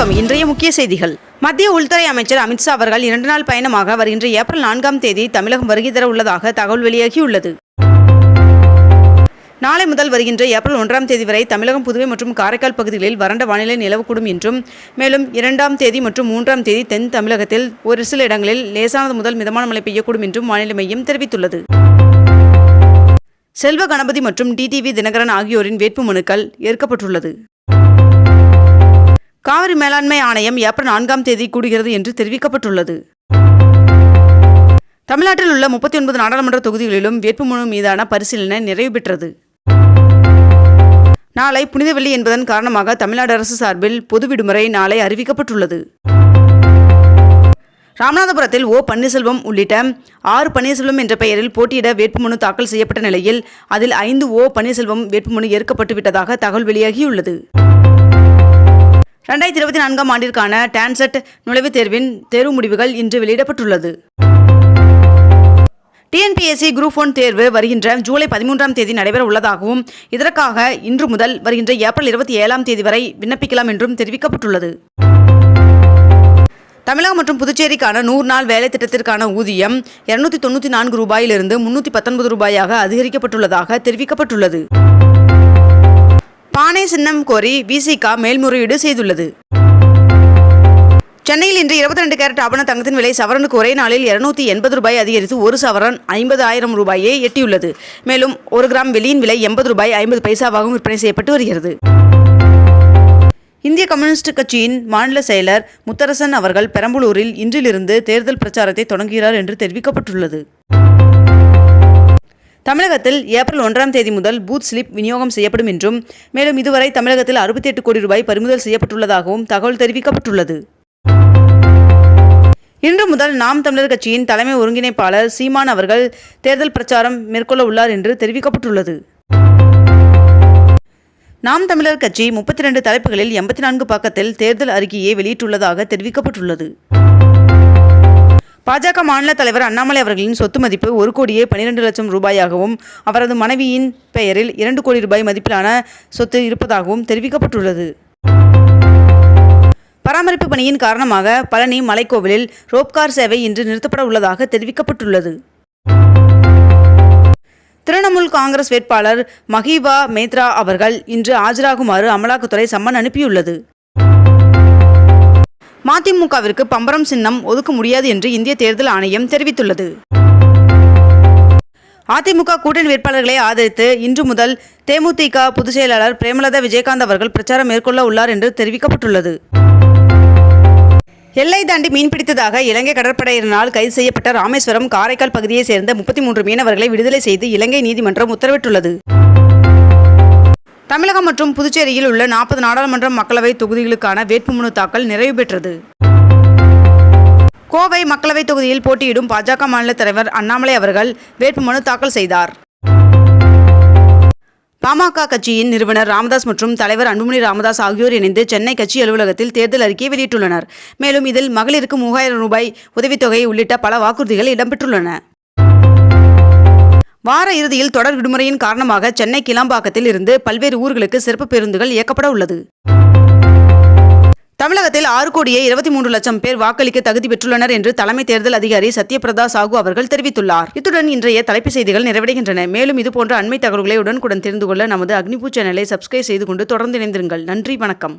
வணக்கம். இன்றைய முக்கிய செய்திகள். மத்திய உள்துறை அமைச்சர் அமித்ஷா அவர்கள் இரண்டு நாள் பயணமாக வருகின்ற ஏப்ரல் நான்காம் தேதி தமிழகம் வருகை தர உள்ளதாக தகவல் வெளியாகியுள்ளது. நாளை முதல் வருகின்ற ஏப்ரல் ஒன்றாம் தேதி வரை தமிழகம் புதுவை மற்றும் காரைக்கால் பகுதிகளில் வறண்ட வானிலை நிலவக்கூடும் என்றும் மேலும் இரண்டாம் தேதி மற்றும் மூன்றாம் தேதி தென் தமிழகத்தில் ஒரு சில இடங்களில் லேசானது முதல் மிதமான மழை பெய்யக்கூடும் என்றும் வானிலை மையம் தெரிவித்துள்ளது. செல்வ கணபதி மற்றும் டிடிவி தினகரன் ஆகியோரின் வேட்புமனுக்கள் ஏற்கப்பட்டுள்ளது. காவிரி மேலாண்மை ஆணையம் ஏப்ரல் நான்காம் தேதி கூடுகிறது என்று தெரிவிக்கப்பட்டுள்ளது. தமிழ்நாட்டில் உள்ள முப்பத்தி ஒன்பது நாடாளுமன்ற தொகுதிகளிலும் வேட்புமனு மீதான பரிசீலனை நிறைவு பெற்றது. நாளை புனித வெள்ளி என்பதன் காரணமாக தமிழ்நாடு அரசு சார்பில் பொது விடுமுறை நாளை அறிவிக்கப்பட்டுள்ளது. ராமநாதபுரத்தில் ஓ பன்னீர்செல்வம் உள்ளிட்ட ஆறு பன்னீர்செல்வம் என்ற பெயரில் போட்டியிட வேட்புமனு தாக்கல் செய்யப்பட்ட நிலையில் அதில் ஐந்து ஓ பன்னீர்செல்வம் வேட்புமனு ஏற்கப்பட்டு விட்டதாக தகவல் வெளியாகியுள்ளது. ரெண்டாயிரத்தி இருபத்தி நான்காம் ஆண்டிற்கான டான்செட் நுழைவுத் தேர்வின் தேர்வு முடிவுகள் இன்று வெளியிடப்பட்டுள்ளது. டிஎன்பிஎஸ்சி குரூப் ஒன் தேர்வு வருகின்ற ஜூலை பதிமூன்றாம் தேதி நடைபெற உள்ளதாகவும் இதற்காக இன்று முதல் வருகின்ற ஏப்ரல் இருபத்தி ஏழாம் தேதி வரை விண்ணப்பிக்கலாம் என்றும் தெரிவிக்கப்பட்டுள்ளது. தமிழகம் மற்றும் புதுச்சேரிக்கான நூறு நாள் வேலை திட்டத்திற்கான ஊதியம் இருநூத்தி தொண்ணூற்றி நான்கு ரூபாயிலிருந்து முன்னூற்றி பத்தொன்பது ரூபாயாக அதிகரிக்கப்பட்டுள்ளதாக தெரிவிக்கப்பட்டுள்ளது. ஆணை சின்னம் கோரி விசிகா மேல்முறையீடு செய்துள்ளது. சென்னையில் இன்று இருபத்தி ரெண்டு கேரட் ஆபண தங்கத்தின் விலை சவரனுக்கு ஒரே நாளில் இருநூத்தி எண்பது ரூபாய் அதிகரித்து ஒரு சவரன் ஐம்பது ஆயிரம் ரூபாயை எட்டியுள்ளது. மேலும் ஒரு கிராம் வெள்ளியின் விலை எண்பது ரூபாய் ஐம்பது பைசாவாகவும் விற்பனை செய்யப்பட்டு வருகிறது. இந்திய கம்யூனிஸ்ட் கட்சியின் மாநில செயலர் முத்தரசன் அவர்கள் பெரம்பலூரில் இன்றிலிருந்து தேர்தல் பிரச்சாரத்தை தொடங்குகிறார் என்று தெரிவிக்கப்பட்டுள்ளது. தமிழகத்தில் ஏப்ரல் ஒன்றாம் தேதி முதல் பூத் ஸ்லிப் விநியோகம் செய்யப்படும் என்றும் மேலும் இதுவரை தமிழகத்தில் அறுபத்தி எட்டு கோடி ரூபாய் பறிமுதல் செய்யப்பட்டுள்ளதாகவும் தகவல் தெரிவிக்கப்பட்டுள்ளது. இன்று முதல் நாம் தமிழர் கட்சியின் தலைமை ஒருங்கிணைப்பாளர் சீமான் அவர்கள் தேர்தல் பிரச்சாரம் மேற்கொள்ள உள்ளார் என்று தெரிவிக்கப்பட்டுள்ளது. நாம் தமிழர் கட்சி முப்பத்தி ரெண்டு தலைப்புகளில் எண்பத்தி நான்கு பக்கத்தில் தேர்தல் அறிக்கையை வெளியிட்டுள்ளதாக தெரிவிக்கப்பட்டுள்ளது. பாஜக மாநில தலைவர் அண்ணாமலை அவர்களின் சொத்து மதிப்பு ஒரு கோடியே பனிரெண்டு லட்சம் ரூபாயாகவும் அவரது மனைவியின் பெயரில் இரண்டு கோடி ரூபாய் மதிப்பிலான சொத்து இருப்பதாகவும் தெரிவிக்கப்பட்டுள்ளது. பராமரிப்பு பணியின் காரணமாக பழனி மலைக்கோவிலில் ரோப்கார் சேவை இன்று நிறுத்தப்பட உள்ளதாக தெரிவிக்கப்பட்டுள்ளது. திரிணாமுல் காங்கிரஸ் வேட்பாளர் மஹிபா மேத்ரா அவர்கள் இன்று ஆஜராகுமாறு அமலாக்கத்துறை சம்மன் அனுப்பியுள்ளது. மதிமுகவிற்கு பம்பரம் சின்னம் ஒதுக்க முடியாது என்று இந்திய தேர்தல் ஆணையம் தெரிவித்துள்ளது. அதிமுக கூட்டணி வேட்பாளர்களை ஆதரித்து இன்று முதல் தேமுதிக பொதுச் செயலாளர் பிரேமலதா விஜயகாந்த் அவர்கள் பிரச்சாரம் மேற்கொள்ள உள்ளார் என்று தெரிவிக்கப்பட்டுள்ளது. எல்லை தாண்டி மீன்பிடித்ததாக இலங்கை கடற்படையினரால் கைது செய்யப்பட்ட ராமேஸ்வரம் காரைக்கால் பகுதியைச் சேர்ந்த முப்பத்தி மூன்று மீனவர்களை விடுதலை செய்து இலங்கை நீதிமன்றம் உத்தரவிட்டுள்ளது. தமிழகம் மற்றும் புதுச்சேரியில் உள்ள நாற்பது நாடாளுமன்ற மக்களவை தொகுதிகளுக்கான வேட்புமனு தாக்கல் நிறைவு பெற்றது. கோவை மக்களவை தொகுதியில் போட்டியிடும் பாஜக மாநில தலைவர் அண்ணாமலை அவர்கள் வேட்புமனு தாக்கல் செய்தார். பாமக கட்சியின் நிறுவனர் ராமதாஸ் மற்றும் தலைவர் அன்புமணி ராமதாஸ் ஆகியோர் இணைந்து சென்னை கட்சி அலுவலகத்தில் தேர்தல் அறிக்கையை வெளியிட்டுள்ளனர். மேலும் இதில் மகளிருக்கு மூவாயிரம் ரூபாய் உதவித்தொகை உள்ளிட்ட பல வாக்குறுதிகள் இடம்பெற்றுள்ளன. வார இறுதியில் தொடர் விடுமுறையின் காரணமாக சென்னை கிளாம்பாக்கத்தில் இருந்து பல்வேறு ஊர்களுக்கு சிறப்பு பேருந்துகள் இயக்கப்பட உள்ளது. தமிழகத்தில் ஆறு கோடியே இருபத்தி மூன்று லட்சம் பேர் வாக்களிக்க தகுதி பெற்றுள்ளனர் என்று தலைமை தேர்தல் அதிகாரி சத்யபிரதா சாகு அவர்கள் தெரிவித்துள்ளார். இத்துடன் இன்றைய தலைப்பு செய்திகள் நிறைவடைகின்றன. மேலும் இதுபோன்ற அண்மை தகவல்களை உடனுக்குடன் தெரிந்து கொள்ள நமது அக்னிபூ சேனலை சப்ஸ்கிரைப் செய்து கொண்டு தொடர்ந்து இணைந்திருங்கள். நன்றி வணக்கம்.